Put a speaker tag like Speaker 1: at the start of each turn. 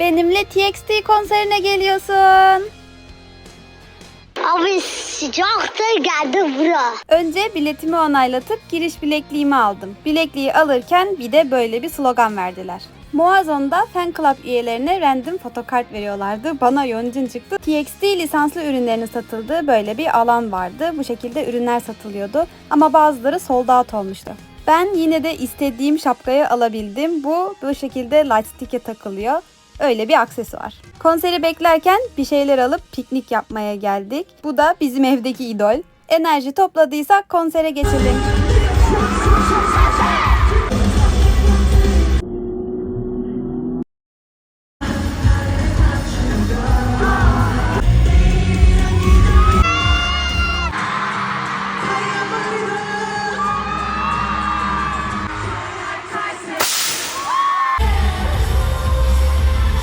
Speaker 1: Benimle TXT konserine geliyorsun.
Speaker 2: Abi sıcaktır geldi bura.
Speaker 1: Önce biletimi onaylatıp giriş bilekliğimi aldım. Bilekliği alırken bir de böyle bir slogan verdiler. Muazzon'da fan club üyelerine random fotokart veriyorlardı. Bana yoncun çıktı. TXT lisanslı ürünlerinin satıldığı böyle bir alan vardı. Bu şekilde ürünler satılıyordu. Ama bazıları sold out olmuştu. Ben yine de istediğim şapkayı alabildim. Bu bu şekilde light stick'e takılıyor. Öyle bir aksesuar. Konseri beklerken bir şeyler alıp piknik yapmaya geldik. Bu da bizim evdeki idol. Enerji topladıysak konsere geçelim.